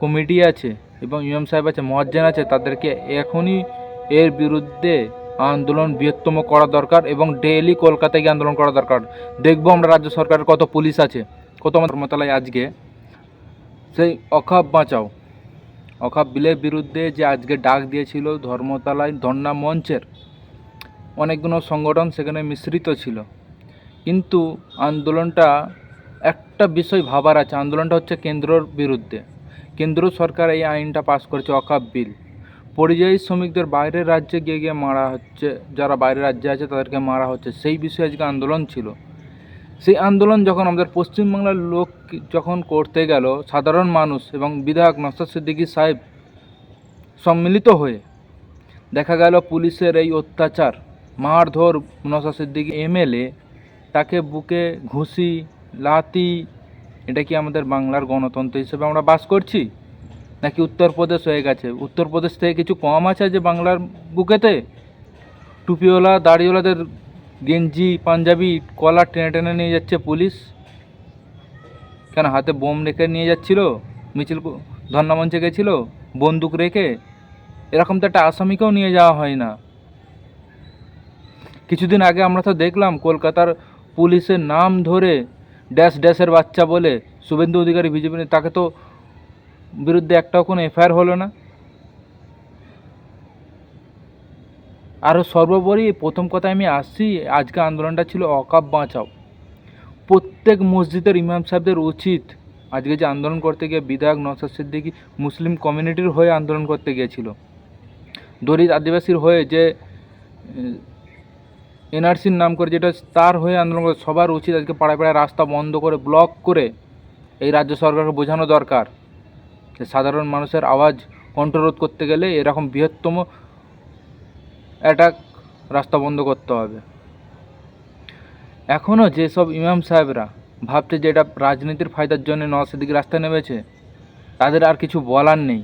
Committee আছে এবং ইমাম সাহেব আছে মহাজ্জেন আছে, তাদেরকে এখনই এর বিরুদ্ধে আন্দোলন বৃহত্তম করা দরকার এবং ডেইলি কলকাতায় গিয়ে আন্দোলন করা দরকার। দেখব আমরা রাজ্য সরকারের কত পুলিশ আছে, কত ধর্মতলায় আজকে। সেই অখাপ বাঁচাও। অখাপ বিলের বিরুদ্ধে যে আজকে ডাক দিয়েছিল ধর্মতলায় ধর্ণা মঞ্চের, অনেকগুলো সংগঠন সেখানে মিশ্রিত ছিল। কিন্তু আন্দোলনটা একটা বিষয় ভাবার আছে, আন্দোলনটা হচ্ছে কেন্দ্রর বিরুদ্ধে। কেন্দ্র সরকার এই আইনটা পাস করেছে, অকাপ বিল। পরিযায়ী শ্রমিকদের বাইরের রাজ্যে গিয়ে গিয়ে মারা হচ্ছে, যারা বাইরের রাজ্যে আছে তাদেরকে মারা হচ্ছে। সেই বিষয়ে আজকে আন্দোলন ছিল। সেই আন্দোলন যখন আমাদের পশ্চিমবাংলার লোক যখন করতে গেল, সাধারণ মানুষ এবং বিধায়ক নসাদ সিদ্দিকী সাহেব সম্মিলিত হয়ে দেখা গেল পুলিশের এই অত্যাচার, মারধর নসাদ সিদ্দিকী এমএলএ তাকে বুকে ঘুষি লাতি এটা কি আমাদের বাংলার গণতন্ত্র হিসেবে আমরা বাস করছি? নাকি উত্তরপ্রদেশ হয়ে গেছে? উত্তরপ্রদেশ থেকে কিছু কম আছে যে বাংলার বুকেতে? টুপিওয়ালা, দাড়িওয়ালাদের গেঞ্জি, পাঞ্জাবি, কলার টেনে টেনে নিয়ে যাচ্ছে পুলিশ। কেন, হাতে বোম রেখে নিয়ে যাচ্ছিল? মিছিল কো- ধর্ণা মঞ্চে গেছিল? বন্দুক রেখে? এরকম তো একটা আসামিকেও নিয়ে যাওয়া হয় না। কিছুদিন আগে আমরা তো দেখলাম, কলকাতার পুলিশের নাম ধরে ড্যাশ ড্যাশের বাচ্চা বলে শুভেন্দু অধিকারী বিজেপি তাকে তো বিরুদ্ধে একটাও কোনো এফআইআর হলো না। আরও সর্বোপরি প্রথম কথা আমি আসছি, আজকে আন্দোলনটা ছিল অকাপ বাঁচাও। প্রত্যেক মসজিদের ইমাম সাহেবদের উচিত আজকে যে আন্দোলন করতে গিয়ে বিধায়ক নসাদ সিদ্দিকী মুসলিম কমিউনিটির হয়ে আন্দোলন করতে গিয়েছিল। দলিত আদিবাসীর হয়ে যে এনআরসির নাম করে, যেটা তার হয়ে আন্দোলন করে, সবার উচিত আজকে পাড়ায় পাড়ায় রাস্তা বন্ধ করে ব্লক করে এই রাজ্য সরকারকে বোঝানো দরকার। যে সাধারণ মানুষের আওয়াজ কণ্ঠরোধ করতে গেলে এরকম বৃহত্তম অ্যাটাক রাস্তা বন্ধ করতে হবে। এখনও যেসব ইমাম সাহেবরা ভাবছে যে এটা রাজনীতির ফায়দার জন্য নওয়াজ সিদ্দিকী রাস্তায় নেমেছে, তাদের আর কিছু বলার নেই।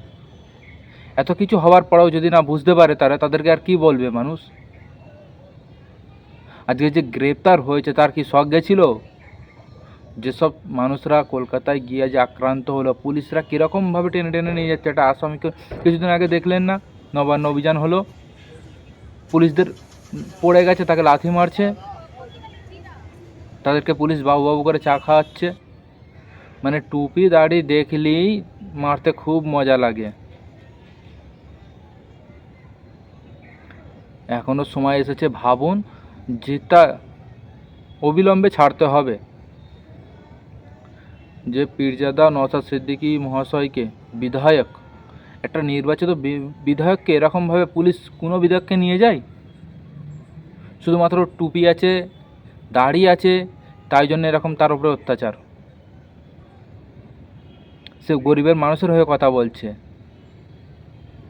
এত কিছু হওয়ার পরেও যদি না বুঝতে পারে তারা তাদেরকে আর কি বলবে মানুষ? আজকে যে গ্রেপ্তার হয়েছে, তার কি শখ গেছিল? যেসব মানুষরা কলকাতায় গিয়ে যে আক্রান্ত হলো, পুলিশরা কীরকমভাবে টেনে টেনে নিয়ে যাচ্ছে একটা আসামিকে কিছুদিন আগে দেখলেন না? নবান্ন অভিযান হলো। পুলিশদের পড়ে গেছে, তাকে লাথি মারছে। তাদেরকে পুলিশ বাবু বাবু করে চা খাওয়াচ্ছে। মানে টুপি, দাড়ি দেখলেই মারতে খুব মজা লাগে। এখনও সময় এসেছে ভাবুন। যেটা অবিলম্বে ছাড়তে হবে। যে পীরজাদা নওশাদ সিদ্দিকী মহাশয়কে বিধায়ক, একটা নির্বাচিত বিধায়ককে এরকমভাবে পুলিশ কোনো বিধায়ককে নিয়ে যায়? শুধুমাত্র টুপি আছে, দাড়ি আছে, তাই জন্য এরকম তার উপরে অত্যাচার। সে গরিবের মানুষের হয়ে কথা বলছে।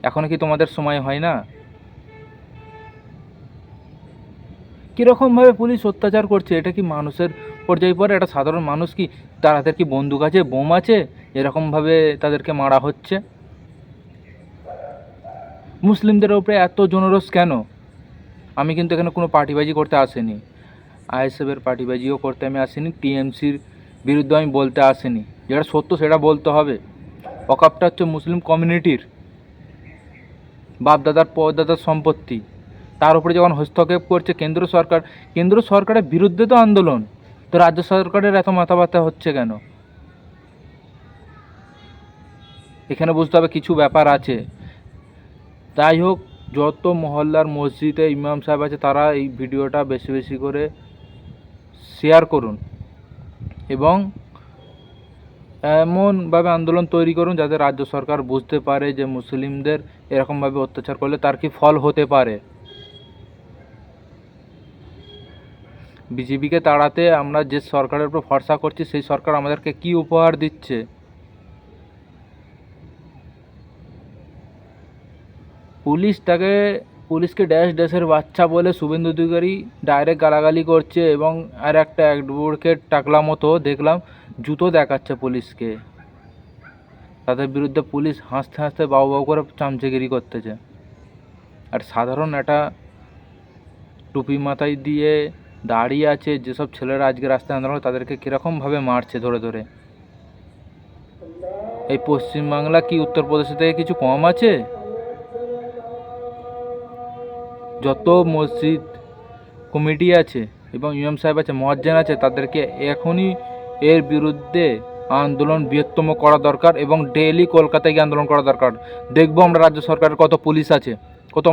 এখনও কি তোমাদের সময় হয় না? কীরকমভাবে পুলিশ অত্যাচার করছে? এটা কি মানুষের পর্যায়ে পড়ে? একটা সাধারণ মানুষ কি তার হাতের কি বন্দুক আছে, বোম আছে? এরকমভাবে তাদেরকে মারা হচ্ছে? মুসলিমদের উপরে এত জনরোষ কেন? আমি কিন্তু এখানে কোনো পার্টিবাজি করতে আসিনি। আইএসএফের পার্টিবাজিও করতে আমি আসিনি। টিএমসির বিরুদ্ধে আমি বলতে আসিনি। যেটা সত্য সেটা বলতে হবে। অকাপটা হচ্ছে মুসলিম কমিউনিটির বাপদাদার পরদাদার সম্পত্তি। তার উপরে যখন হস্তক্ষেপ করছে কেন্দ্র সরকার, কেন্দ্র সরকারের বিরুদ্ধে তো আন্দোলন, তো রাজ্য সরকারের এত মাথা ব্যথা হচ্ছে কেন? এখানে বুঝতে হবে কিছু ব্যাপার আছে। যাই হোক, যত মহল্লার মসজিদে ইমাম সাহেব আছে, তারা এই ভিডিওটা বেশি বেশি করে শেয়ার করুন এবং এমনভাবে আন্দোলন তৈরি করুন যাতে রাজ্য সরকার বুঝতে পারে যে মুসলিমদের এরকমভাবে অত্যাচার করলে তার কি ফল হতে পারে। বিজেপিকে তাড়াতে আমরা যে সরকারের উপর ভরসা করছি, সেই সরকার আমাদেরকে কি উপহার দিচ্ছে? পুলিশটাকে, পুলিশকে ড্যাশ ড্যাশের বাচ্চা বলে শুভেন্দু অধিকারী ডাইরেক্ট গালাগালি করছে এবং আর একটা অ্যাডভোকেট টাকলা মতো দেখলাম জুতো দেখাচ্ছে পুলিশকে। তাদের বিরুদ্ধে পুলিশ হাসতে হাসতে বাউ বাউ করে চামচেগিরি করতেছে। আর সাধারণ একটা টুপি মাথায় দিয়ে দাঁড়িয়ে আছে, যেসব ছেলেরা আজকে রাস্তায় আন্দোলন তাদেরকে কীরকমভাবে মারছে ধরে ধরে? এই পশ্চিমবাংলা কি উত্তরপ্রদেশের থেকে কিছু কম আছে? যত মসজিদ কমিটি আছে এবং ইমাম সাহেব আছে মহাজ্জেন আছে, তাদেরকে এখনই এর বিরুদ্ধে আন্দোলন বৃহত্তম করা দরকার এবং ডেইলি কলকাতায় গিয়ে আন্দোলন করা দরকার। দেখব আমরা রাজ্য সরকারের কত পুলিশ আছে, কত